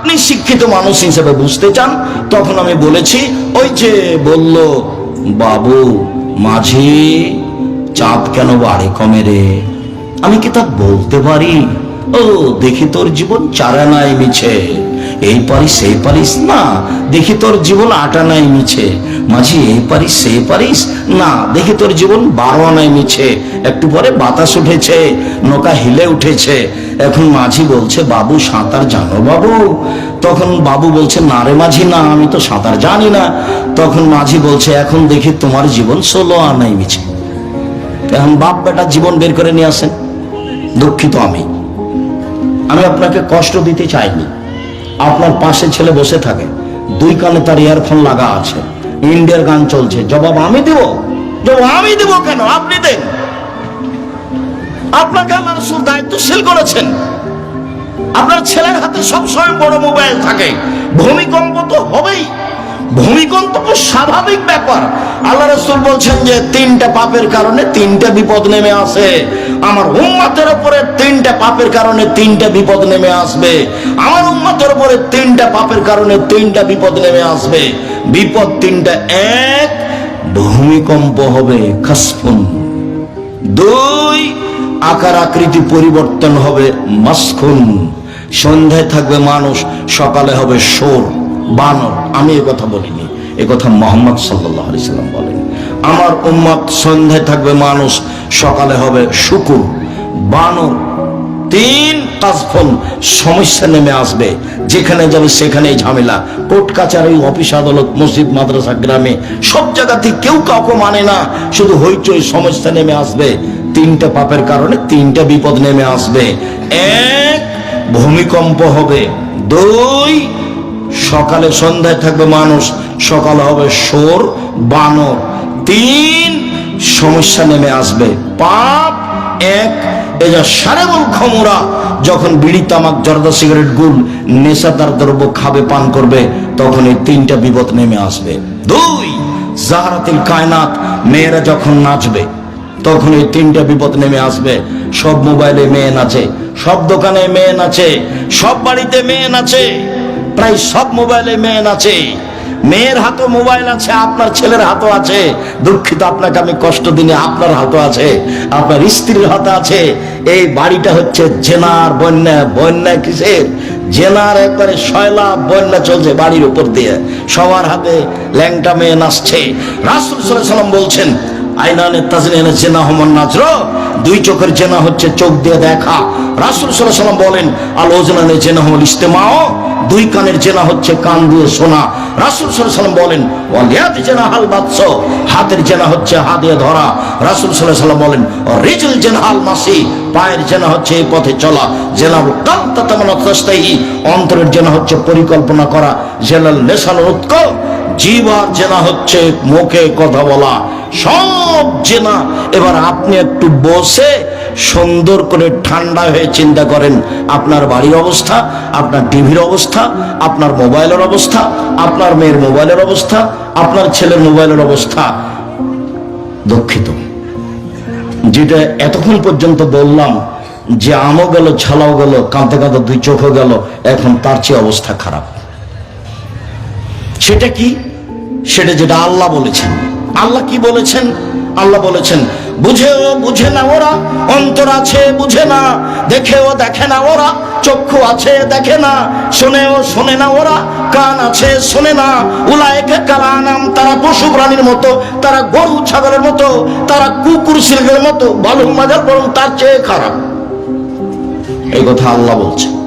আপনি শিক্ষিত মানুষ হিসেবে বুঝতে চান, তখন আমি বলেছি, ওই যে বলল, বাবু, মাঝি চাঁদ কেন বাড়ে কমে রে? আমি কি তা বলতে পারি? ও, দেখি তোর জীবন চারা নাই মিছে। এই পারিস সেই পারিস? না, দেখি তোর জীবন আটা নাই মিছে। মাঝি, এই পারিস সেই পারিস? না, দেখি তোর জীবন বারো আনায় মিছে। একটু পরে বাতাস উঠেছে, নৌকা হিলে উঠেছে। এখন মাঝি বলছে, বাবু, সাঁতার জানো বাবু? তখন বাবু বলছে, না রে মাঝি, না, আমি তো সাঁতার জানি না। তখন মাঝি বলছে, এখন দেখি তোমার জীবন ষোলো আনাই মিছে। এখন বাপ বেটা জীবন বের করে নিয়ে আসেন। দুঃখিত আমি। আমি আপনাকে কষ্ট দিতে চাইনি। আপনার পাশে ছেলে বসে থাকে। দুই কানে তার ইয়ারফোন লাগা আছে। ইন্ডিয়ার গান চলছে। জবাব আমি দেব? জবাব আমি দেব কেন? আপনি দেন। আপনাকে আল্লাহ রসুল দায়িত্বশীল করেছেন। আপনার ছেলের হাতে সবসময় বড় মোবাইল থাকে। ভূমিকম্প তো হবেই। ভূমিকম্প তো স্বাভাবিক ব্যাপার। আল্লাহ রসুল বলছেন যে, তিনটা পাপের কারণে তিনটা বিপদ নেমে আসে। আমার উম্মাতের উপরে তিনটা পাপের কারণে তিনটা বিপদ নেমে আসবে। আমার উম্মাতের উপরে তিনটা পাপের কারণে তিনটা বিপদ নেমে আসবে। বিপদ তিনটা এক, ভূমিকম্প হবে খাসফুন। দুই, আকার আকৃতি পরিবর্তন হবে মাসখুন। সন্ধ্যায় থাকবে মানুষ, সকালে হবে সোর বানর। আমি এ কথা বলিনি, এ কথা মোহাম্মদ সাল্লাহ আলি সাল্লাম বলেন। আমার উম্মত সন্ধ্যায় থাকবে মানুষ সকালে হবে শুকুর। বানর তিন কাজফল সমস্যা নেমে আসবে। যেখানে যাবে সেখানেই ঝামেলা। কোর্ট কাচারি, অফিস আদালত, মসজিদ, মাদ্রাসা, গ্রামে, সব জায়গাতে কেউ কাউকে মানে না। শুধু হইচই সমস্যা নেমে আসবে। তিনটা পাপের কারণে তিনটা বিপদ নেমে আসবে। এক, ভূমিকম্প হবে। দুই, সকালে সন্ধ্যায় থাকবে মানুষ। সকালে হবে সোর বানর। তিন সমস্যা নেমে আসবে। পাপ এক এজা সারেবল ক্ষমরা যখন বিড়ি, তামাক, জর্দা, সিগারেট গুল নেশাদার দ্রব্য খাবে, পান করবে তখন এই তিনটা বিপদ নেমে আসবে। দুই, জাহারাতিল কায়নাত, মেয়েরা যখন নাচবে, তখন এই তিনটা বিপদ নেমে আসবে। সব মোবাইলে মেয়ে নাচে, সব দোকানে মেয়ে নাচে, সব বাড়িতে মেয়ে নাচে, প্রায় সব মোবাইলে মেয়ে নাচে। মেয়ের হাতে মোবাইল আছে, আপনার ছেলের হাতও আছে। দুঃখিত আপনাকে, আমি কষ্ট দিনে আপনার হাতও আছে, আপনার স্ত্রীর হাতে আছে। এই বাড়িটা হচ্ছে জেনার বন্যা। বন্যা কিসের? জেনার একবারে শয়লা বন্যা চলছে বাড়ির উপর দিয়ে। সবার হাতে ল্যাংটা মেয়ে নাচছে। রাসুল সাল্লাম বলছেন আইনানে তাজরিনে জেনা হমন নাজর। দুই চোখের জেনা হচ্ছে চোখ দিয়ে দেখা। রাসুল সাল্লাম বলেন আল ওজনানে জেনা হল ইস্তেমাও দুই কানের জেনা হচ্ছে কান দিয়ে শোনা। রাসুল সাল্লাম বলেন ওয়ালিয়াত জেনা হাল বাদস হাতের জেনা হচ্ছে হাত দিয়ে ধরা। রাসুল সাল্লাম বলেন, রিজল জেনা হাল মাসি। পায়ের জেনা হচ্ছে এই পথে চলা। জেনাল কান্তা তেমন অন্তরের জেনা হচ্ছে পরিকল্পনা করা। জেনাল নেশাল উৎক জীবার জেনা হচ্ছে মুখে কথা বলা। সব জেনা। এবার আপনি একটু বসে সুন্দর করে ঠান্ডা হয়ে চিন্তা করেন, আপনার বাড়ির অবস্থা, আপনার টিভির অবস্থা, আপনার মোবাইলের অবস্থা, আপনার মেয়ের মোবাইলের অবস্থা, আপনার ছেলের মোবাইলের অবস্থা। দুঃখিত। যেটা এতক্ষণ পর্যন্ত বললাম, যে আমও গেল, ছালাও গেল, কাঁদতে কাঁদতে দুই চোখও গেল, এখন তার চেয়ে অবস্থা খারাপ। সেটা কি? সেটা যেটা আল্লাহ বলেছেন। আল্লাহ কি বলেছেন? আল্লাহ বলেছেন, বুঝেও বুঝে না ওরা, অন্তর আছে বুঝে না, দেখেও দেখে না ওরা, চক্ষু আছে দেখে না, শোনেও শোনে না ওরা, কান আছে শোনে না, উলায়কে কালানাম তারা পশু প্রাণীর মতো, তারা গরু ছাগলের মতো, তারা কুকুর শিল্পের মতো ভালো মাজার বরং তার চেয়ে খারাপ। এই কথা আল্লাহ বলছে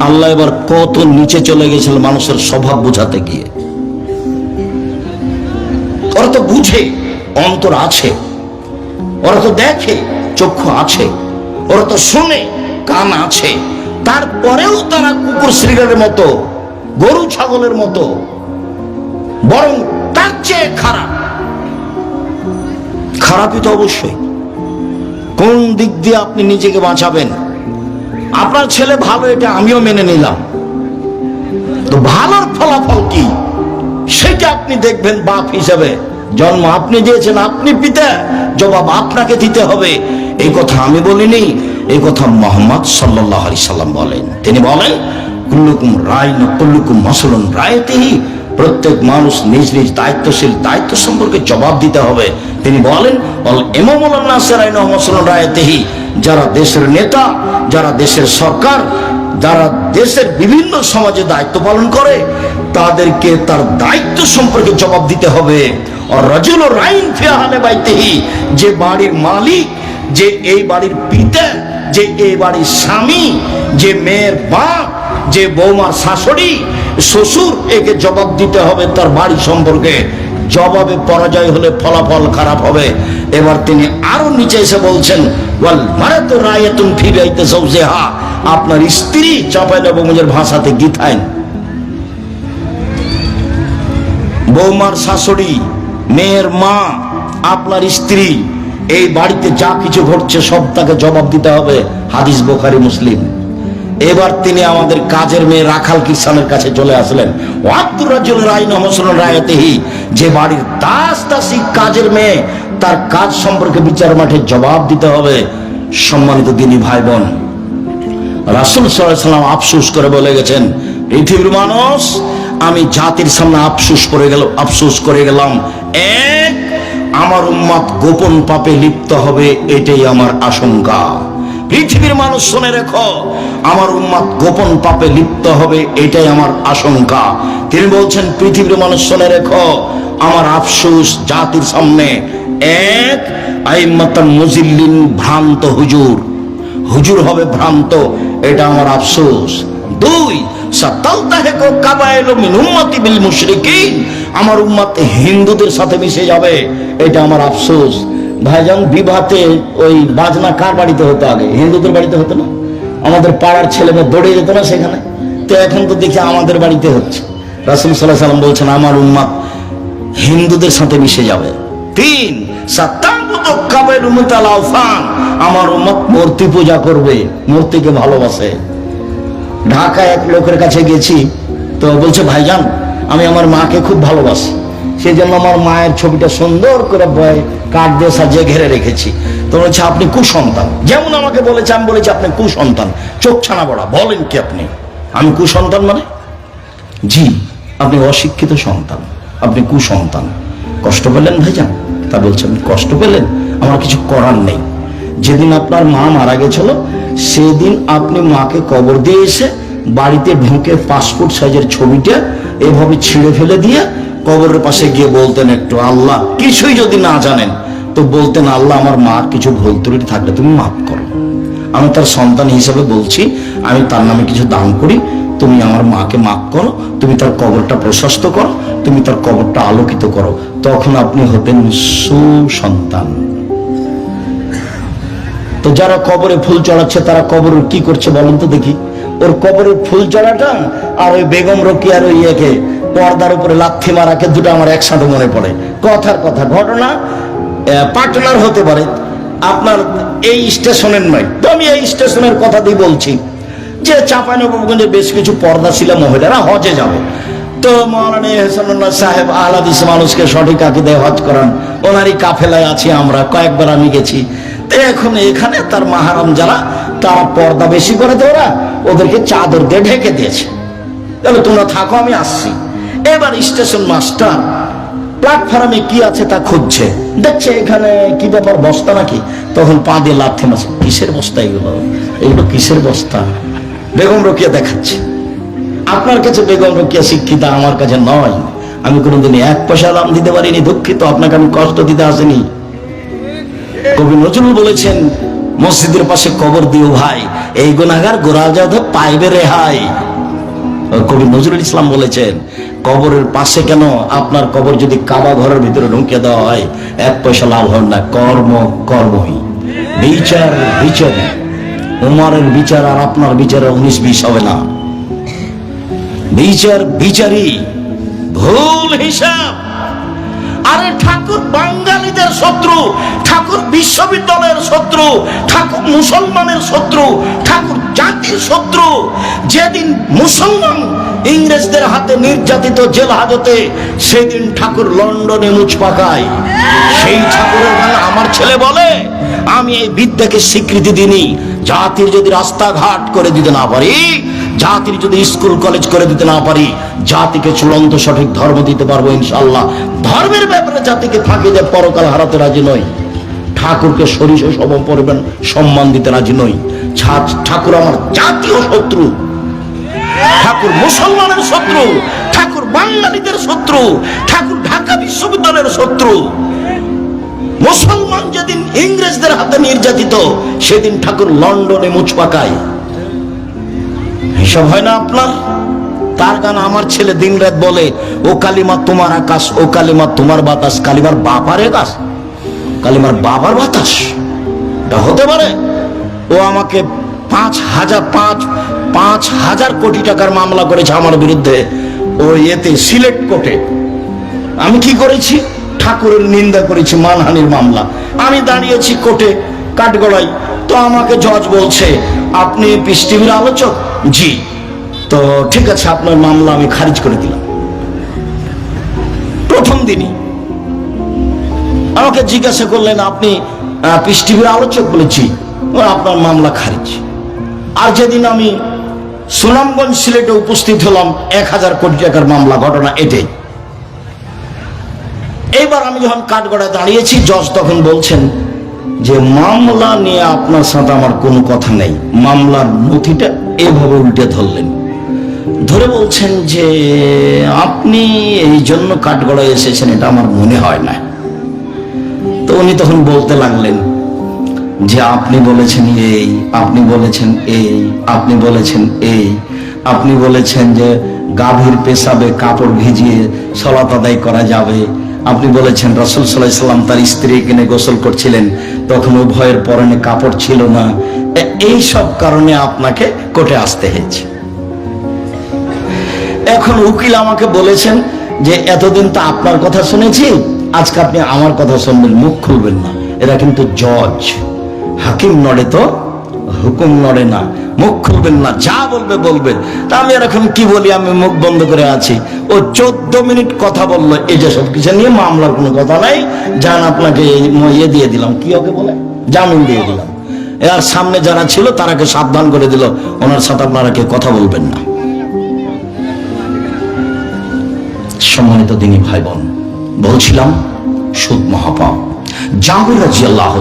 আল্লাহ এবার কত নিচে চলে গেছিল মানুষের স্বভাব বোঝাতে গিয়ে। ওরা তো বুঝে, অন্তর আছে। ওরা তো দেখে, চক্ষু আছে। ওরা তো শুনে, কান আছে। তারপরেও তারা কুকুর শ্রীগারের মতো, গরু ছাগলের মতো, বরং তার চেয়ে খারাপ। খারাপই তো অবশ্যই। কোন দিক দিয়ে আপনি নিজেকে বাঁচাবেন? আপনার ছেলে ভালো, এটা আমিও মেনে নিলাম। তো ভালোর ফলাফল কি? সেটা আপনি দেখবেন বাপ হিসাবে। জন্ম আপনি দিয়েছেন, আপনি পিতা। জবাব আপনাকে দিতে হবে। এই কথা আমি বলিনি, এই কথা মোহাম্মদ সাল্লাহ সাল্লাম বলেন। তিনি বলেন, কুল্লুকুম রায় না কুল্লুকুম মাসুলন রায়তেই প্রত্যেক মানুষ নিজ নিজ দায়িত্বশীল, দায়িত্ব সম্পর্কে জবাব দিতে হবে। তিনি বলেন যারা দেশের নেতা, যারা দেশের সরকার, যারা দেশের বিভিন্ন সমাজে দায়িত্ব পালন করে, তাদেরকে তার দায়িত্ব সম্পর্কে জবাব দিতে হবে। রাইন বাইতেহি। যে বাড়ির মালিক, যে এই বাড়ির পিতা, যে এই বাড়ির স্বামী, যে মেয়ের বাপ, যে বৌমার শাশুড়ি শ্বশুর একে জবাব দিতে হবে তার বাড়ি সম্পর্কে। জবাবে পরাজয় হলে ফলাফল খারাপ হবে। এবার তিনি আরও নিচে এসে বলছেন বাইতি zawjiha আপনার স্ত্রী চাপাইল বঙ্গের ভাষাতে গীতাইন বৌমার শাশুড়ি, মেয়ের মা, আপনার স্ত্রী, এই বাড়িতে যা কিছু ঘটছে সব তাকে জবাব দিতে হবে। হাদিস বোখারি মুসলিম। এবার তিনি আমাদের কাজের মেয়ে রাখাল কিষানের কাছে চলে আসলেন। যে বাড়ির দাস দাসী কাজের মেয়ে, তার কাজ সম্পর্কে বিচার মাঠে জবাব দিতে হবে। সম্মানিত তিনি ভাই বোন রাসুল সাল্লাম আফসুস করে বলে গেছেন পৃথিবীর মানুষ, আমি জাতির সামনে আফসুস করে গেল, আফসুস করে গেলাম। এক, আমার উম্মাদ গোপন পাপে লিপ্ত হবে, এটাই আমার আশঙ্কা। পৃথিবীর মানুষ শুনে রেখো, আমার উম্মাদ গোপন পাপে লিপ্ত হবে, এটাই আমার আশঙ্কা। তিনি বলছেন, পৃথিবীর মানুষ শুনে রেখো, আমার আফসুস জাতির সামনে এক মুজিল্লিন ভ্রান্ত হুজুর। হুজুর হবে ভ্রান্ত, এটা আমার আফসোস। দুই আমার উম্মত হিন্দুদের সাথে মিশে যাবে, এটা আমার আফসোস। ভাইজান, বিবাহতে ওই বাজনা কার বাড়িতে হতো আগে? হিন্দুদের বাড়িতে হতো না? আমাদের পাড়ার ছেলে মেয়ে দৌড়ে যেত না সেখানে? তো এখন তো দেখি আমাদের বাড়িতে হচ্ছে। রাসুল সাল্লাহ সাল্লাম বলছেন, আমার উম্মাদ হিন্দুদের সাথে মিশে যাবে। তিন আমার উম্মত মূর্তি পূজা করবে, মূর্তিকে ভালোবাসে। ঢাকায় এক লোকের কাছে গেছি, তো বলছে, ভাইজান, আমি আমার মাকে খুব ভালোবাসি। সেই জন্য আমার মায়ের ছবিটা সুন্দর করে বয় কাঠ দিয়ে সাজিয়ে ঘেরে রেখেছি। তো বলছে, আপনি কুসন্তান। যেমন আমাকে বলেছে, আমি বলেছি, আপনি কুসন্তান। চোখ ছানা বড়া, বলেন কি আপনি? আমি কুসন্তান মানে? জি, আপনি অশিক্ষিত সন্তান, আপনি কুসন্তান। কষ্ট পেলেন ভাইজান? তা বলছেন কষ্ট পেলেন? আমার কিছু করার নেই। যেদিন আপনার মা মারা গেছিল, সেদিন আপনি মাকে কবর দিয়ে এসে বাড়িতে ঢুকে পাসপোর্ট সাইজের ছবিটা এভাবে ছিঁড়ে ফেলে দিয়ে কবরের পাশে গিয়ে বলতেন একটু, আল্লাহ, কিছুই যদি না জানেন, তো বলতেন, আল্লাহ, আমার মার কিছু ভুল ত্রুটি থাকলে তুমি মাফ করো। আমি তার সন্তান হিসেবে বলছি, আমি তার নামে কিছু দান করি, তুমি আমার মাকে মাফ করো, তুমি তার কবরটা প্রশস্ত করো, তুমি তার কবরটা আলোকিত করো। তখন আপনি হতেন সুসন্তান। তো যারা কবরে ফুল চড়াচ্ছে, তারা কবর কি করছে বলেন তো দেখি। ওর কবরের ফুল চড়াটা আর ওই বেগম রকিয়ার ওই ইয়েকে পর্দার উপরে লাথি মারাকে দুটো আমার একসাথে মনে পড়ে। কথার কথা, ঘটনা পার্টনার হতে পারে। আপনার এই স্টেশনের নয়, তো আমি এই স্টেশনের কথা দিয়ে বলছি যে চাঁপাইনবাবগঞ্জে বেশ কিছু পর্দাশীলা মহিলারা, হজে যাবে। তো মৌলানা হেসানুল্লাহ সাহেব আলাদিস মানুষকে সঠিক আকিদায় হজ করান। ওনারই কাফেলায় আছি আমরা, কয়েকবার আমি গেছি। তো এখন এখানে তার মাহারাম যারা, তারা পর্দা বেশি করে তো ওরা, ওদেরকে চাদর দিয়ে ঢেকে দিয়েছে। তাহলে তোমরা থাকো, আমি আসছি। এবার স্টেশন মাস্টার প্ল্যাটফর্মে কি আছে তা খুঁজছে। দেখছে এখানে কি ব্যাপার, বস্তা নাকি? তখন পা দিয়ে লাথে মাছে কিসের বস্তা এগুলো? এগুলো কিসের বস্তা? বেগম রকিয়া দেখাচ্ছে। আপনার কাছে বেগম রকিয়া শিক্ষিতা আমার কাছে নয়। আমি কোনোদিন এক পয়সা দাম দিতে পারিনি, দুঃখিত। আপনাকে আমি কষ্ট দিতে আসিনি। কবি নজরুল বলেছেন, মসজিদের পাশে কবর দিও ভাই। এই গুণাগার গোড়া যাদব পাইবে রেহাই কবি নজরুল ইসলাম বলেছেন, কবরের পাশে কেন আপনার কবর যদি কাবা ঘরের ভিতরে ঢুকিয়ে দেওয়া হয়, এক পয়সা লাভ হন না। কর্ম, কর্মই। বিচার বিচার। উমারের বিচার আর আপনার বিচারে উনিশ বিশ হবে না। বিচার, বিচারই। ভুল হিসাব। আরে ঠাকুর বাঙালিদের শত্রু, ঠাকুর বিশ্ববিদ্যালয়ের শত্রু, ঠাকুর মুসলমানের শত্রু, ঠাকুর জাতির শত্রু। যেদিন মুসলমান ইংরেজদের হাতে নির্যাতিত জেল হাজতে, সেদিন ঠাকুর লন্ডনে মুচ পাকায়। সেই ঠাকুরের গান আমার ছেলে বলে, আমি এই বিদ্যাকে স্বীকৃতি দিনি জাতির যদি রাস্তাঘাট করে দিতে না পারি জাতির যদি স্কুল, কলেজ করে দিতে না পারি, জাতিকে চূড়ান্ত সঠিক ধর্ম দিতে পারব ইনশাল্লাহ ধর্মের ব্যাপারে জাতিকে ফাঁকি দিয়ে পরকাল হারাতে রাজি নই। ঠাকুরকে সরিষে সম পরিমাণ সম্মান দিতে রাজি নই। ঠাকুর আমার জাতীয় শত্রু। ঠাকুর মুসলমানের শত্রু। ঠাকুর বাঙালিদের শত্রু। ঠাকুর ঢাকা বিশ্ববিদ্যালয়ের শত্রু। মুসলমান যেদিন ইংরেজদের হাতে নির্যাতিত, সেদিন ঠাকুর লন্ডনে মুচ এসব হয় না আপনার? তার গান আমার ছেলে দিন রাত বলে, ও কালিমা তোমার আকাশ, ও কালিমা তোমার বাতাস, কালিমার বাবার আকাশ কালিমার বাবার বাতাস। এটা হতে পারে। ও আমাকে পাঁচ হাজার, পাঁচ পাঁচ হাজার কোটি টাকার মামলা করেছে আমার বিরুদ্ধে। ও এতে সিলেট কোর্টে। আমি কি করেছি? ঠাকুরের নিন্দা করেছি মানহানির মামলা। আমি দাঁড়িয়েছি কোর্টে কাঠগড়াই তো আমাকে জজ বলছে, আপনি পিস টিভির আলোচক? জি। তো ঠিক আছে, আপনার মামলা আমি খারিজ করে দিলাম। প্রথম দিনই আমাকে জিজ্ঞাসা করলেন, আপনি পিস টিভির আলোচক? বলেছি আপনার মামলা খারিজ। আর যেদিন আমি সুনামগঞ্জ সিলেটে উপস্থিত হলাম, এক হাজার কোটি টাকার মামলা ঘটনা এটাই। এইবার আমি যখন কাঠগড়ায় দাঁড়িয়েছি, জজ তখন বলছেন যে মামলা নিয়ে আপনার সাথে আমার কোনো কথা নেই। মামলার নথিটা এভাবে উল্টে ধরলেন। ধরে বলছেন যে আপনি এই জন্য কাঠগড়ায় এসেছেন, এটা আমার মনে হয় না। তো উনি তখন বলতে লাগলেন যে আপনি বলেছেন এই, আপনি বলেছেন এই, আপনি বলেছেন এই, আপনি বলেছেন যে গাভীর পেশাবে কাপড় ভিজিয়ে সলাত আদায় করা যাবে। আপনি বলেছেন রসুল সাল্লাহ সাল্লাম তার স্ত্রী কিনে গোসল করছিলেন। তখন উভয়ের পরনে কাপড় ছিল না। এই সব কারণে আপনাকে কোটে আসতে হয়েছে। এখন উকিল আমাকে বলেছেন যে, এতদিন তো আপনার কথা শুনেছি, আজকে আপনি আমার কথা শুনবেন, মুখ খুলবেন না। এরা কিন্তু জজ। হাকিম নড়ে তো হুকুম নড়ে না, মুখ খুলবেন না, যা বলবে বলবে তা আমি এখন কি বলি, আমি মুখ বন্ধ করে আছি। ও চোদ্দ মিনিট কথা বলল, এই যে সব কিছু নিয়ে মামলার কোনো কথা নাই। যান আপনাকে ইয়ে দিয়ে দিলাম, কি ওকে বলে? জামিন দিয়ে দিলাম। এর সামনে যারা ছিল, তারাকে সাবধান করে দিল। ওনার সাথে আপনারা কে কথা বলবেন না। সম্মানিত দিনী ভাই বোন বলছিলাম, সুদ মহাপাপ। রাজি আল্লাহ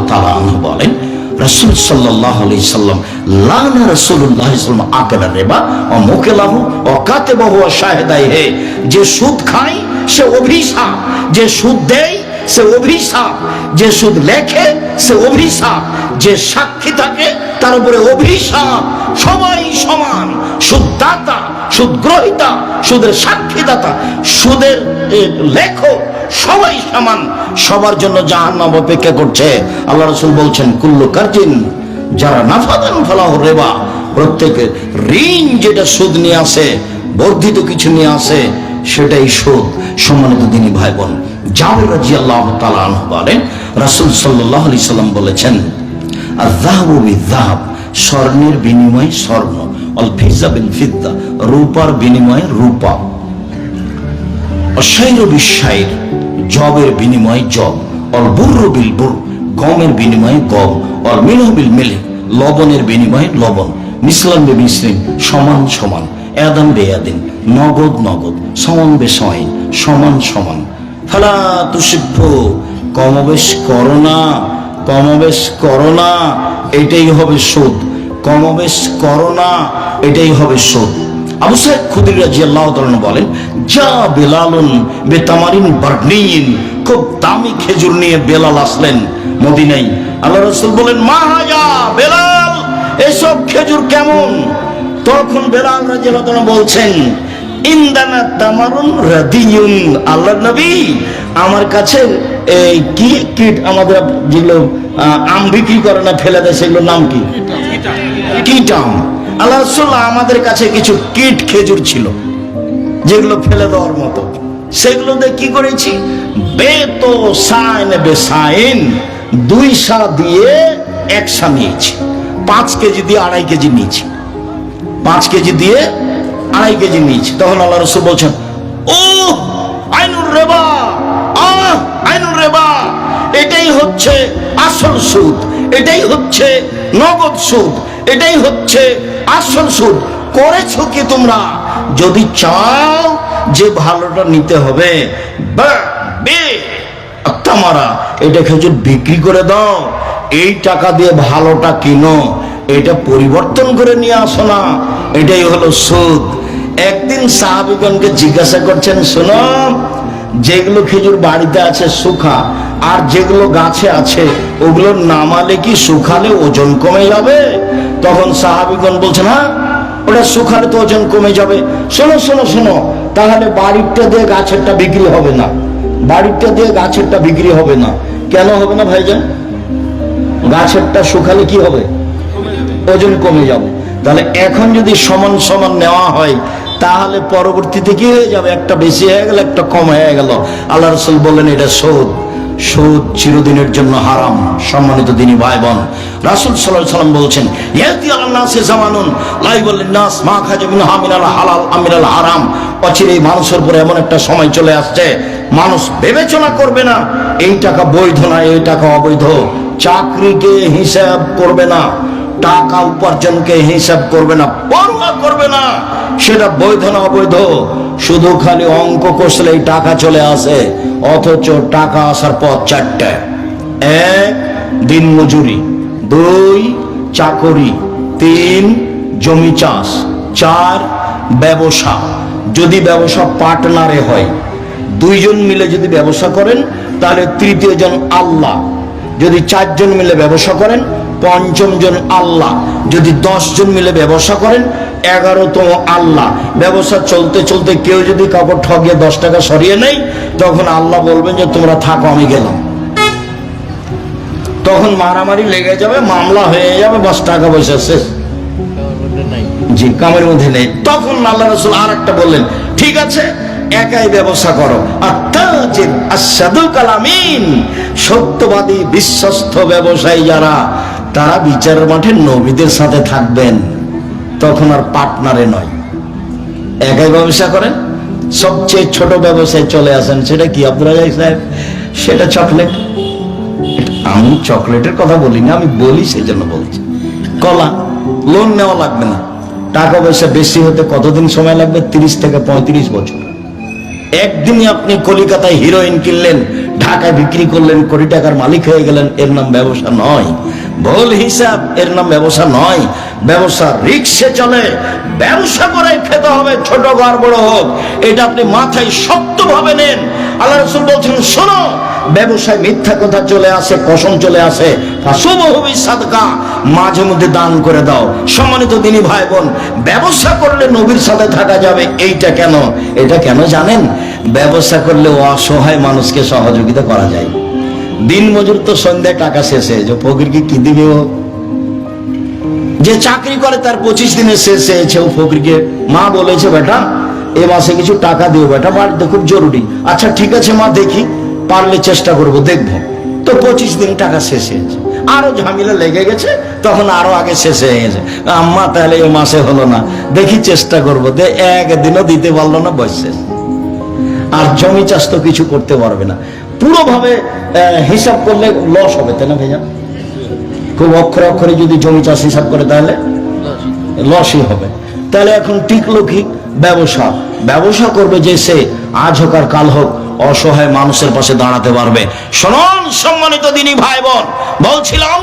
বলেন রসুল সাল্লাহ আলি সাল্লাম, লানা রসুল্লাহ আকেলা রেবা ও মোকেলাহু ও কাতেবাহু ও শাহেদাই হে, যে সুদ খায়, সে অভিশাপ, যে সুদ দেয়, সে অভিশাপ, যে সুদ লেখে, সে অভিশাপ, যে সাক্ষী থাকে, তার উপরে অভিশাপ। সবাই সমান, সুদদাতা সুদ গ্রহিতা সুদের সাক্ষীদাতা, সুদের লেখক সবাই সমান। সবার জন্য জাহান্নাম অপেক্ষা করছে। আল্লাহ রসুল বলছেন, কুল্লু কার্জিন, যারা নাফাদান, ফলাহ রেবা। প্রত্যেকে ঋণ যেটা সুদ নিয়ে আসে, বর্ধিত কিছু নিয়ে আসে, সেটাই সুদ। সম্মানিত দিনী ভাই বোন জাবির রাজি আল্লাহ তালান বলেন, রাসুল সাল্লাহ আলি সাল্লাম বলেছেন আর স্বর্ণের বিনিময়ে স্বর্ণ অল ফিজা বিল ফিদ্দা রূপার বিনিময়ে রূপা। অশাইর বিশ্বাইর জবের বিনিময়ে জব, অল বুর্র বিল বুর গমের বিনিময়ে গম, অল মিলহ বিল মিলে লবণের বিনিময়ে লবণ, মিসলাম বে মিসলিম, সমান সমান এদান বে এদিন নগদ নগদ, সমান বে সহিন সমান সমান। ফালা তুষিভ্য কমবেশ করোনা কমবেশ করোনা, এটাই হবে সুদ, কমবেশ করোনা, এটাই হবে সুদ। আবু সাহেব খুদির রাজি আল্লাহ বলেন যা বেলালুন বেতামারিন বার্নিন খুব দামি খেজুর নিয়ে বেলাল আসলেন মদিনাই আল্লাহ রসুল বলেন মা হাজা বেলাল এসব খেজুর কেমন? তখন বেলাল রাজি আল্লাহ বলছেন ইন্দানা তামারুন রাদিয়ুন আল্লাহ নবী আমার কাছে এই কি কিট আমাদের যেগুলো আম বিক্রি করে না ফেলে দেয় সেগুলোর নাম কি? কিটাম। আল্লাহ রাসূলুল্লাহ আমাদের কাছে কিছু কিট খেজুর ছিল, যেগুলো ফেলে দেওয়ার মতো। সেগুলো দিয়ে কি করেছি? বেতো সাইন বেসাইন দুই সা দিয়ে এক সা নিয়েছি। পাঁচ কেজি দিয়ে আড়াই কেজি নিয়েছি। পাঁচ কেজি দিয়ে আড়াই কেজি নিয়েছি। তখন আল্লাহ রসুল বলছেন ও আইনুর রেবা, আহ, আইনুর রেবা, এটাই হচ্ছে আসল সুদ, এটাই হচ্ছে নগদ সুদ এটাই হচ্ছে আসল সুদ করেছ কি তোমরা? যদি চাও যে ভালোটা নিতে হবে তামারা এটা খেজুর বিক্রি করে দাও, এই টাকা দিয়ে ভালোটা কিনো, এটা পরিবর্তন করে নিয়ে আসো না। এটাই হলো সুদ একদিন সাহাবিগণকে জিজ্ঞাসা করছেন, শোনো যেগুলো খেজুর বাড়িতে আছে সুখা, আর যেগুলো গাছে আছে, ওগুলো নামালে কি শুকালে ওজন কমে যাবে? তখন সাহাবিগণ বলছেন হ্যাঁ ওটা শুকালে তো ওজন কমে যাবে। শোনো শোনো শোনো, তাহলে বাড়িরটা দিয়ে গাছেরটা বিক্রি হবে না। বাড়িরটা দিয়ে গাছেরটা বিক্রি হবে না। কেন হবে না ভাইজান? গাছেরটা শুকালে কি হবে? ওজন কমে যাবে। তাহলে এখন যদি সমান সমান নেওয়া হয় তাহলে পরবর্তীতে কি হয়ে যাবে? একটা বেশি হয়ে গেল, একটা কম হয়ে গেল। আল্লাহ রসুল বললেন, এটা সুদ। সুদ চিরদিনের জন্য হারাম। সম্মানিত দিনী ভাই বোন রাসুল সাল্লাহ সাল্লাম বলছেন, ইয়াতি আল্লাহ নাসে জামানুন। লাই বললেন, নাস, মা খাজে মিন হামিনাল হালাল আমিনাল হারাম। অচিরে মানুষের উপরে এমন একটা সময় চলে আসছে, মানুষ বিবেচনা করবে না, এই টাকা বৈধ না, এই টাকা অবৈধ। চাকরিকে হিসাব করবে না। টাকা উপার্জনকে হিসাব করবে না, পরোয়া করবে না। সেটা বৈধ না অবৈধ? শুধু খালি অঙ্ক কষলেই টাকা চলে আসে, অথচ টাকা আসার পথ চারটে। এক, দিন মজুরি। দুই, চাকরি। তিন, জমি চাষ। চার, ব্যবসা। যদি ব্যবসা পার্টনারে হয়, দুইজন মিলে যদি ব্যবসা করেন, তাহলে তৃতীয় জন আল্লাহ। যদি চারজন মিলে ব্যবসা করেন পঞ্চম জন আল্লাহ। যদি দশ জন মিলে ব্যবসা করেন, এগারোতম আল্লাহ। ব্যবসা চলতে চলতে কেউ যদি কাপড় ঠগিয়ে দশ টাকা সরিয়ে নেয়, তখন আল্লাহ বলবেন যে, তোমরা থাকো, আমি গেলাম। তখন মারামারি লেগে যাবে, মামলা হয়ে যাবে বাস টাকা পয়সা শেষ। জি, কামের মধ্যে নেই। তখন আল্লাহ রসুল আর একটা বললেন, ঠিক আছে, একাই ব্যবসা করো। আর সত্যবাদী, বিশ্বস্ত ব্যবসায়ী যারা তারা বিচারের মাঠে নবীদের সাথে থাকবেন, তখন আর পার্টনারে নয়। একাই ব্যবসা করেন, সবচেয়ে ছোট ব্যবসায় চলে আসেন, সেটা কি আব্দুল রাজাক সাহেব? সেটা চকলেট। আমি চকলেটের কথা বলি না আমি বলি সেই জন্য বলছি। কলা, লোন নেওয়া লাগবে না। টাকা পয়সা বেশি হতে কতদিন সময় লাগবে? তিরিশ থেকে পঁয়ত্রিশ বছর। একদিনই আপনি কলিকাতায় হিরোইন কিনলেন, ঢাকায় বিক্রি করলেন, কোটি টাকার মালিক হয়ে গেলেন, এর নাম ব্যবসা নয়। ভুল হিসাব, এর নাম ব্যবসা নয়। ব্যবসা রিক্সে চলে, ব্যবসা করে খেতে হবে, ছোট ঘর, বড় হোক। এটা আপনি মাথায় শক্তভাবে নেন। আল্লাহ রসুল বলছেন, শোনো, ব্যবসায় মিথ্যা কথা চলে আসে কসম চলে আসে। সাদকা, মাঝে মধ্যে দান করে দাও। সম্মানিত দিনী ভাই বোন ব্যবসা করলে নবীর সাথে থাকা যাবে, এইটা কেন? এটা কেন জানেন? ব্যবসা করলে অসহায় মানুষকে সহযোগিতা করা যায়। দিন মজুর তো সন্ধ্যায় টাকা শেষে যে ফকিরকে কি দিবে ও? যে চাকরি করে তার পঁচিশ দিনের শেষ হয়েছে। ও ফকিরকে মা বলেছে, বেটা, এ মাসে কিছু টাকা দিও বেটা, বাড়িতে খুব জরুরি। আচ্ছা ঠিক আছে মা, দেখি, পারলে চেষ্টা করব, দেখব। তো পঁচিশ দিন টাকা শেষ হয়েছে আরও ঝামেলা লেগে গেছে, তখন আরও আগে শেষ হয়ে গেছে। আম্মা, তাহলে এ মাসে হলো না। দেখি চেষ্টা করব, দে একদিনও দিতে পারল না, বয়স শেষ। আর জমি চাষ তো কিছু করতে পারবে না। পুরোভাবে হিসাব করলে লস হবে, তাই না ভাইয়া? খুব অক্ষরে অক্ষরে যদি জমি চাষ হিসাব করে তাহলে? লসই হবে। তাহলে এখন টিকলো কি? ব্যবসা। ব্যবসা করবে যে সে আজ হোক আর কাল হোক অসহায় মানুষের পাশে দাঁড়াতে পারবে। শোনন, সম্মানিত দিনী ভাই বোন বলছিলাম,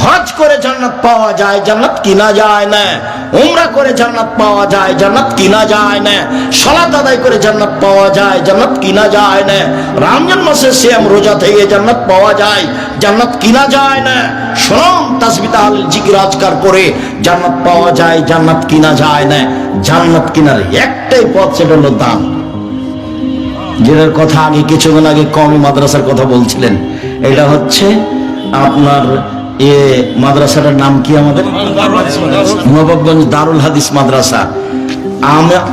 হজ করে জান্নাত পাওয়া যায়, জান্নাত কিনা যায় না। উমরা করে জান্নাত পাওয়া যায়, জান্নাত কিনা যায় না। সালাত আদায় করে জান্নাত পাওয়া যায়, জান্নাত কিনা যায় না। রমজান মাসে সিয়াম রোজা থেকে জান্নাত পাওয়া যায়, জান্নাত কিনা যায় না। শোনন তাসবি তাহলে জিকির আজকার করে জান্নাত পাওয়া যায়, জান্নাত কিনা যায় না। জান্নাত কিনার একটাই পথ সেটা হলো দান। যেটার কথা আগে কিছুক্ষণ আগে কমি মাদ্রাসার কথা বলছিলেন। এটা হচ্ছে আপনার এ মাদ্রাসাটার নাম কি আমাদের? নবাবগঞ্জ দারুল হাদিস মাদ্রাসা।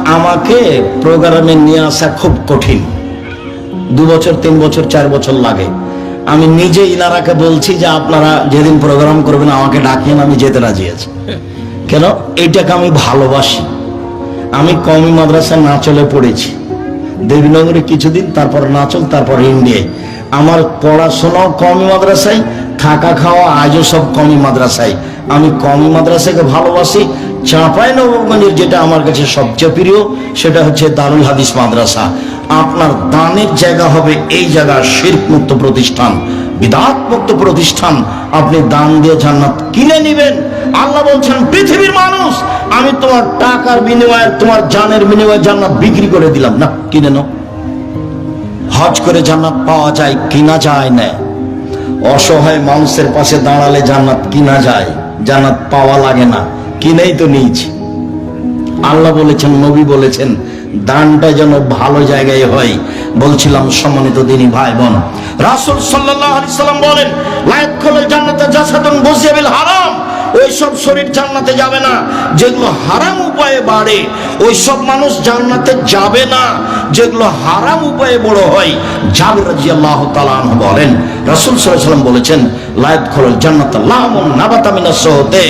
আমাকে প্রোগ্রামে নিয়ে আসা খুব কঠিন। দু বছর, তিন বছর, চার বছর লাগে। আমি নিজে ইনারাকে বলছি যে আপনারা যেদিন প্রোগ্রাম করবেন, আমাকে ডাকিয়েন, আমি যেতে রাজি আছি। কেন? এইটাকে আমি ভালোবাসি। আমি কমি মাদ্রাসায় নাচলে পড়েছি। দেবীনগরে কিছুদিন, তারপর নাচল, তারপর ইন্ডিয়ায়। আমার পড়াশোনাও কমি মাদ্রাসায় থাকা খাওয়া, আজও সব কমি মাদ্রাসায়। আমি কমি মাদ্রাসাকে ভালোবাসি। চাঁপাই নবগঞ্জের যেটা আমার কাছে সবচেয়ে প্রিয়, সেটা হচ্ছে দারুল হাদিস মাদ্রাসা। আপনার দানের জায়গা হবে এই জায়গা মুক্ত প্রতিষ্ঠান বিদাত প্রতিষ্ঠান। আপনি দান দিয়ে জান্নাত কিনে নেবেন। আল্লাহ বলছেন, পৃথিবীর মানুষ, আমি তোমার টাকার বিনিময়ে, তোমার জানের বিনিময়ে জান্নাত বিক্রি করে দিলাম। না, কিনে নাও। হজ করে জান্নাত পাওয়া যায়, কিনা যায় না। অসহায় মানুষের পাশে দাঁড়ালে জান্নাত কিনা যায়? জান্নাত পাওয়া লাগে না। কিনেই তো নিয়েছি। আল্লাহ বলেছেন, নবী বলেছেন, দানটা যেন ভালো জায়গায় হয়। বলছিলাম সম্মানিত দিনী ভাই বোন রাসুল সাল্লাহ সাল্লাম বলেন লাইক খোলে জান্নাতে জাসাদন বসিয়াবিল হারাম। ওই সব শরীর জান্নাতে যাবে না। যেগুলো হারাম উপায়ে বাড়ে ওই সব মানুষ জান্নাতে যাবে না। যেগুলো হারাম উপায়ে বড় হয়, জাবির রাদিয়াল্লাহু তাআলা আনহু বলেন, রাসূল সাল্লাম বলেছেন লায়াত খোলে জান্নাত লামুন নাবাতা মিনাস সহতে,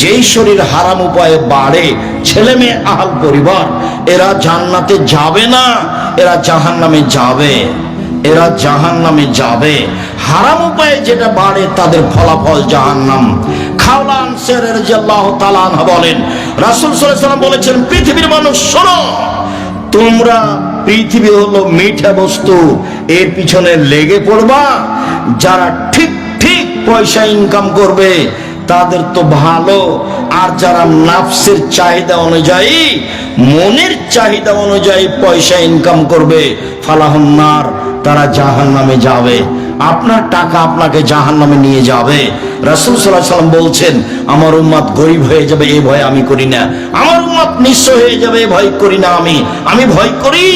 যেই শরীর হারাম উপায়ে বাড়ে, ছেলে মেয়ে, আহাল পরিবার, এরা জান্নাতে যাবে না, এরা জাহান নামে যাবে। এরা জাহান নামে যাবে। হারাম উপায়ে যেটা বাড়ে তাদের ফলাফল জাহান নাম খাওলান সেরের বলেন, রাসুল সাল্লাম বলেছেন, পৃথিবীর মানুষ, শোনো, তোমরা পৃথিবী হলো মিঠা বস্তু, এর পিছনে লেগে পড়বা। যারা ঠিক ঠিক পয়সা ইনকাম করবে, তাদের তো ভালো। আর যারা নাফসের চাহিদা অনুযায়ী, মনের চাহিদা অনুযায়ী পয়সা ইনকাম করবে ফালাহন্নার তারা জাহান নামে যাবে। আপনার টাকা আপনাকে জাহান নামে নিয়ে যাবে। রাসুল সাল্লাহ সাল্লাম বলছেন, আমার উম্মাদ গরিব হয়ে যাবে, এ ভয় আমি করি না। আমার উম্মাদ নিঃস্ব হয়ে যাবে, এ ভয় করি না আমি। আমি ভয় করি।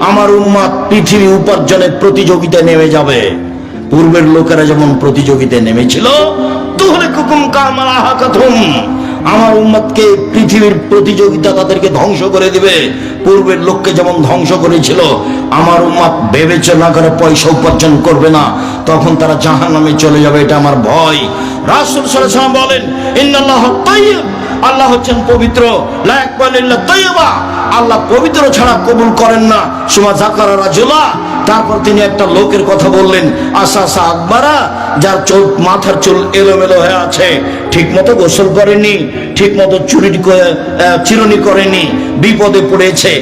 আমার উম্মাদ পৃথিবী উপার্জনের প্রতিযোগিতায় নেমে যাবে। পূর্বের লোকেরা যেমন প্রতিযোগিতায় নেমেছিল, তুহলে কুকুম কামালা হাকাতুম আমার উম্মতকে পৃথিবীর প্রতিযোগিতা তাদেরকে ধ্বংস করে দিবে। পূর্বের লোককে যেমন ধ্বংস করেছিল আমার উম্মত বিবেচনা করে পয়সা উপার্জন করবে না, তখন তারা জাহান নামে চলে যাবে, এটা আমার ভয়। রাসুল সাল্লাল্লাহু বলেন, ইন্নাল্লাহ তাইয়্যিব আল্লাহ হচ্ছেন পবিত্র। লা ইয়াকবালু ইল্লা তাইয়্যিবা। আল্লাহ পবিত্র ছাড়া কবুল করেন না। সুমা জাকারা রাজুলা। তারপর তিনি একটা লোকের কথা বললেন আশা আশা আকবারা, যার চোখ, মাথার চুল এলোমেলো হয়ে আছে ঠিক মতো গোসল করেনি ঠিক মতো চুরি চিরুনি করেনি বিপদে পড়েছে।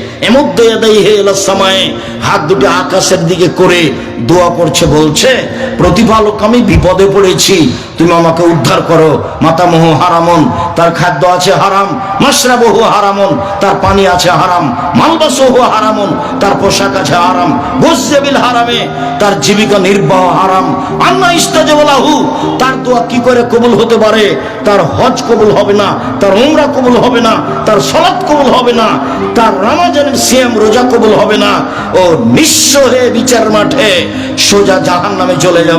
সময়ে। হাত দুটো আকাশের দিকে করে দোয়া পড়ছে বলছে প্রতিপালক আমি বিপদে পড়েছি। তুমি আমাকে উদ্ধার করো। মাতামহ হারামন, তার খাদ্য আছে হারাম। মাসরাবহু হারামন, তার পানি আছে হারাম। মালবাসহু হারামন, তার পোশাক আছে হারাম। গোসেবিল হারামে, তার জীবিকা নির্বাহ হারাম। আন্না ইস্তাজেবলাহু, তার দোয়া কি করে কবুল হতে পারে? তার হজ কবুল হবে না, তার উমরা কবুল হবে না, তার সলাৎ কবুল হবে না, তার রামাজানের সিয়াম রোজা কবুল হবে না। ও নিঃস্ব হয়ে বিচার মাঠে, সোজা জাহান নামে চলে যাবে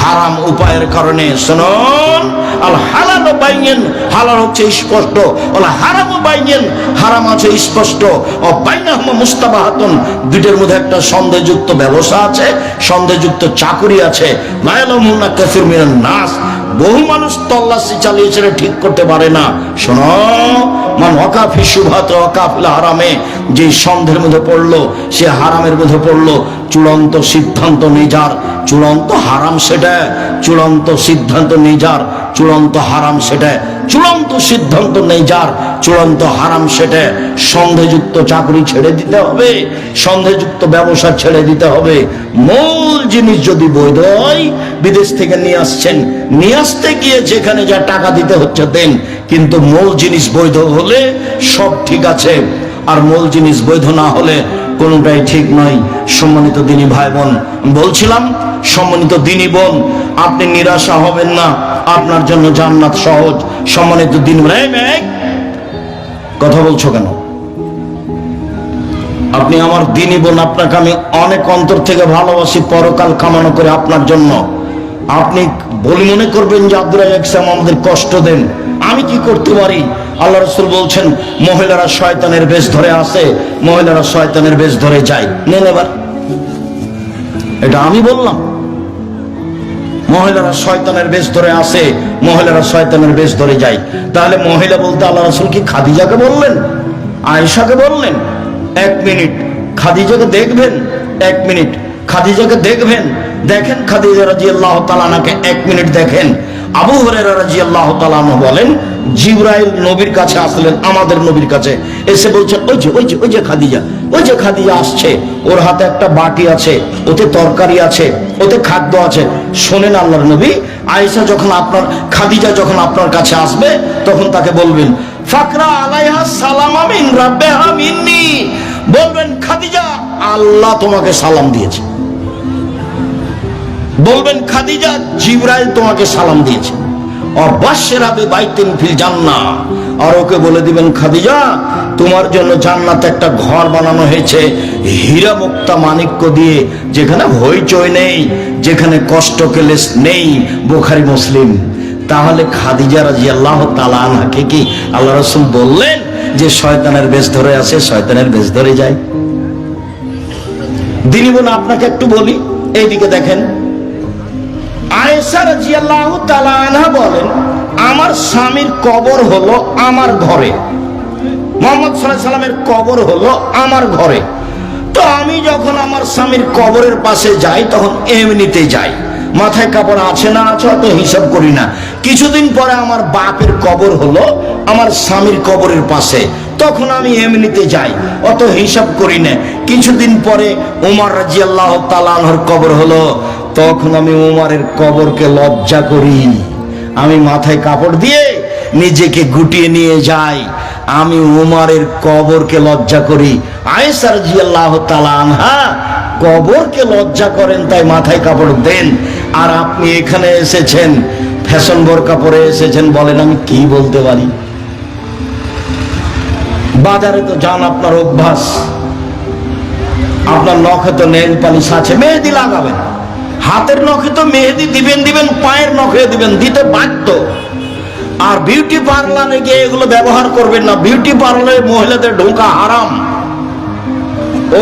হারাম উপায়ের কারণে। শুনুন, আল হালাল বাইয়েন, হালাল হচ্ছে স্পষ্ট। আল হারাম বাইয়েন, হারাম আছে স্পষ্ট। ও বাইনা হম মুস্তাবাহাতুন, দুইটার মধ্যে একটা সন্দেহযুক্ত ব্যবসা আছে, সন্দেহযুক্ত চাকরি আছে। লায়ালামুনা কাসির মিনান নাস বহু মানুষ তল্লাশি চালিয়েছে ঠিক করতে পারে না। শোনো, মান অকাফি সুভাত অকাফিল হারামে, যে সন্দেহের মধ্যে পড়ল, সে হারামের মধ্যে পড়ল। চূড়ান্ত সিদ্ধান্ত নিজার, চূড়ান্ত হারাম সেটা, চূড়ান্ত সিদ্ধান্ত নিজার, চূড়ান্ত হারাম সেটা, চূড়ান্ত সিদ্ধান্ত নেই যার চূড়ান্ত হারাম সেটা। সন্দেহযুক্ত চাকরি ছেড়ে দিতে হবে সন্দেহযুক্ত ব্যবসা ছেড়ে দিতে হবে। মূল জিনিস যদি বৈধ হয়, বিদেশ থেকে নিয়ে আসছেন, নিয়ে আসতে গিয়ে যেখানে যা টাকা দিতে হচ্ছে দেন। কিন্তু মূল জিনিস বৈধ হলে সব ঠিক আছে। আর মূল জিনিস বৈধ না হলে কোনোটাই ঠিক নয়। সম্মানিত দিনী ভাই বোন বলছিলাম, সম্মানিত দিনী বোন, আপনি নিরাশা হবেন না। আপনার জন্য জান্নাত সহজ। সম্মানিত দিন কথা বলছো কেন? আপনি আমার দিনী বোন, আপনাকে আমি অনেক অন্তর থেকে ভালোবাসি, পরকাল কামানো করে আপনার জন্য। আপনি বলি মনে করবেন যে আব্দুল ইসলাম আমাদের কষ্ট দেন। আমি কি করতে পারি? আল্লাহ রসুল বলছেন, মহিলারা শয়তানের বেশ ধরে আসে মহিলারা শয়তানের বেশ ধরে যায়। নেন এবার। এটা আমি বললাম। মহিলারা শয়তানের বেশ ধরে আসে মহিলারা শয়তানের বেশ ধরে যায়। তাহলে মহিলা বলতে আল্লাহ রসুল কি খাদিজাকে বললেন? আয়েশাকে বললেন, এক মিনিট, খাদিজাকে দেখবেন? এক মিনিট খাদিজাকে দেখবেন, দেখেন খাদিজা রাজি আল্লাহ তালানাকে এক মিনিট দেখেন। আবু হরেরা রাজি আল্লাহ তালানো বলেন, জিব্রাইল নবীর কাছে আসলেন, আমাদের নবীর কাছে। এসে বলছেন ওই যে ওই যে ওই যে খাদিজা, ওই যে খাদিজা আসছে। ওর হাতে একটা বাটি আছে, ওতে তরকারি আছে, ওতে খাদ্য আছে। শোনেন আল্লাহর নবী, আয়েশা যখন আপনার, খাদিজা যখন আপনার কাছে আসবে, তখন তাকে বলবেন, ফাকরা আলাইহা সালাম মিন রাব্বিহা মিন্নি। বলবেন, খাদিজা, আল্লাহ তোমাকে সালাম দিয়েছে। বলবেন, খাদিজা জিব্রাইল তোমাকে সালাম দিয়েছে। অবাসের আবে বাইতেন ফিল জান্না আর ওকে বলে দিবেন, খাদিজা, তোমার জন্য জান্নাতে একটা ঘর বানানো হয়েছে হীরা মুক্তা মানিক্য দিয়ে, যেখানে হইচই নেই, যেখানে কষ্ট কেলেস নেই, বোখারি মুসলিম। তাহলে খাদিজা রাজি আল্লাহ তালাকে কি আল্লাহ রসুল বললেন যে, শয়তানের বেশ ধরে আছে, শয়তানের বেশ ধরে যায়? দিনী বোন আপনাকে একটু বলি, এইদিকে দেখেন আয়েশা রাজিয়াল্লাহু তাআলা বলেন, আমার স্বামীর কবর হলো আমার ঘরে। মোহাম্মদ সাল্লাল্লাহু সাল্লামের কবর হলো আমার ঘরে। তো আমি যখন আমার স্বামীর কবরের পাশে যাই, তখন এমনিতে যাই। মাথায় কাপড় আছে না আছে অত হিসাব করি না। কিছুদিন পরে আমার বাপের কবর হলো আমার স্বামীর কবরের পাশে। তখন আমি এমনিতে যাই, অত হিসাব করি না। কিছুদিন পরে উমর রাজিয়াল্লাহ তালানহর কবর হলো তখন আমি উমারের কবরকে লজ্জা করি। আমি মাথায় কাপড় দিয়ে নিজেকে গুটিয়ে নিয়ে যাই। আমি উমারের কবরকে লজ্জা করি। আয়েসার জিয়াল্লাহ তালা আনহা কবরকে লজ্জা করেন, তাই মাথায় কাপড় দেন। আর আপনি এখানে এসেছেন, ফ্যাশন বোরকা পরে এসেছেন বলেন, আমি কি বলতে পারি? বাজারে তো যান আপনার অভ্যাস। আপনার নখে তো নেল পালিশ আছে, মেহেদি লাগাবেন। হাতের নখে তো মেহেদি দিবেন দিবেন, পায়ের নখে দিবেন, দিতে বাধ্য। আর বিউটি পার্লারে গিয়ে এগুলো ব্যবহার করবেন না। বিউটি পার্লারে মহিলাদের ঢোকা হারাম।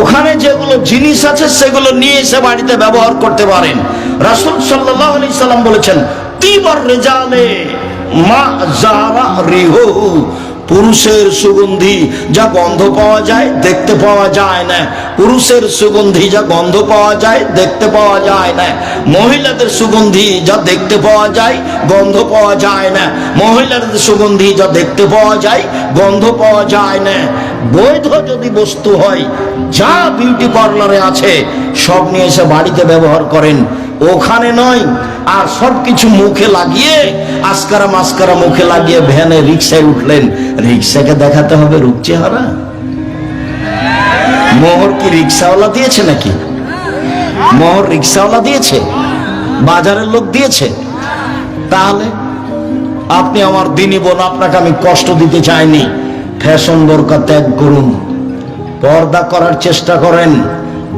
ওখানে যেগুলো জিনিস আছে, সেগুলো নিয়ে এসে বাড়িতে ব্যবহার করতে পারেন। রাসুল সাল্লাহ আলি সাল্লাম বলেছেন, তিবার রেজালে মা জারা রিহু পুরুষের সুগন্ধি যা গন্ধ পাওয়া যায়, দেখতে পাওয়া যায় না। পুরুষের সুগন্ধি যা গন্ধ পাওয়া যায়, দেখতে পাওয়া যায় না। মহিলাদের সুগন্ধি যা দেখতে পাওয়া যায়, গন্ধ পাওয়া যায় না। মহিলাদের সুগন্ধি যা দেখতে পাওয়া যায়, গন্ধ পাওয়া যায় না। বৈধ যদি বস্তু হয়, যা বিউটি পার্লারে আছে, সব নিয়ে এসে বাড়িতে ব্যবহার করেন। ওখানে নয়, আর সব কিছু মুখে লাগিয়ে আস্কারা মাস্কারা মুখে লাগিয়ে ভ্যানে রিক্সায় উঠলেন। রিক্সাকে দেখাতে হবে রূপ চেহারা। মোহর কি রিক্সাওয়ালা দিয়েছে নাকি? মোহর রিক্সাওয়ালা দিয়েছে? বাজারের লোক দিয়েছে? তাহলে আপনি আমার দিনই বোন, আপনাকে আমি কষ্ট দিতে চাইনি। ফ্যাশন বোরকা ত্যাগ করুন। পর্দা করার চেষ্টা করেন।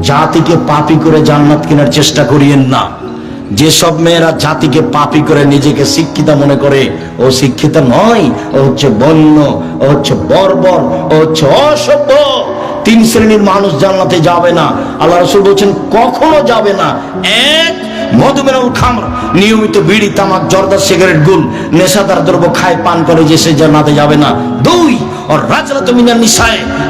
জাতিকে পাপি করে জান্নাত কেনার চেষ্টা করিয়েন না। যেসব মেয়েরা জাতিকে পাপি করে নিজেকে শিক্ষিতা মনে করে, ও শিক্ষিত নয়, ও হচ্ছে বন্য, ও হচ্ছে বর্বর, ও হচ্ছে অসভ্য। তিন শ্রেণির মানুষ জান্নাতে যাবে না। আল্লাহ রসুল বলছেন, কখনো যাবে না। এক মধুমেরুল খামর, নিয়মিত বিড়ি, তামাক, জর্দা, সিগারেট, গুল, নেশাদার দ্রব্য খায়, পান করে যে সে জান্নাতে যাবে না। দুই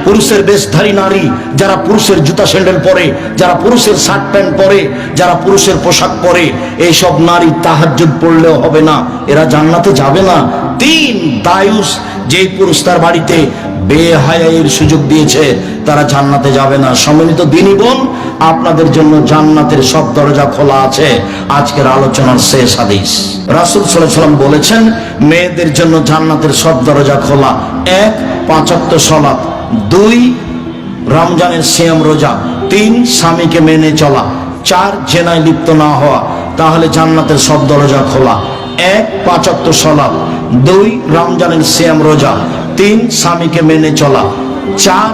পুরুষের বেশধারী নারী, যারা পুরুষের জুতা স্যান্ডেল পরে, যারা পুরুষের শার্ট প্যান্ট পরে, যারা পুরুষের পোশাক পরে, এইসব নারী তাহাজ্জুদ পড়লেও হবে না। এরা জান্নাতে যাবে না। তিন দায়ুস যেই পুরুষ তার বাড়িতে বেহায়ের সুযোগ দিয়েছে, তারা জান্নাতে যাবে না। সম্মিলিত দিনী বোন, আপনাদের জন্য জান্নাতের সব দরজা খোলা আছে। আজকের আলোচনার শেষ হাদিস। রাসুল সাল্লাম বলেছেন, মেয়েদের জন্য জান্নাতের সব দরজা খোলা। এক পাঁচাত্তর সলাপ দুই, রমজানের সিয়াম রোজা। তিন, স্বামীকে মেনে চলা। চার, জেনায় লিপ্ত না হওয়া। তাহলে জান্নাতের সব দরজা খোলা। এক পাঁচাত্তর সলাপ দুই, রমজানের সিয়াম রোজা। তিন স্বামীকে মেনে চলা। চার,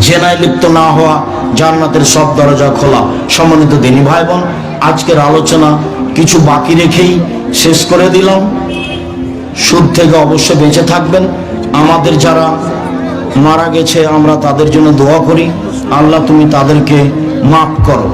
জেনায় লিপ্ত না হওয়া, জান্নাতের সব দরজা খোলা। সম্মানিত দিনী ভাই বোন আজকের আলোচনা কিছু বাকি রেখেই শেষ করে দিলাম। সুদ থেকে অবশ্যই বেঁচে থাকবেন। আমাদের যারা মারা গেছে, আমরা তাদের জন্য দোয়া করি। আল্লাহ, তুমি তাদেরকে মাফ করো।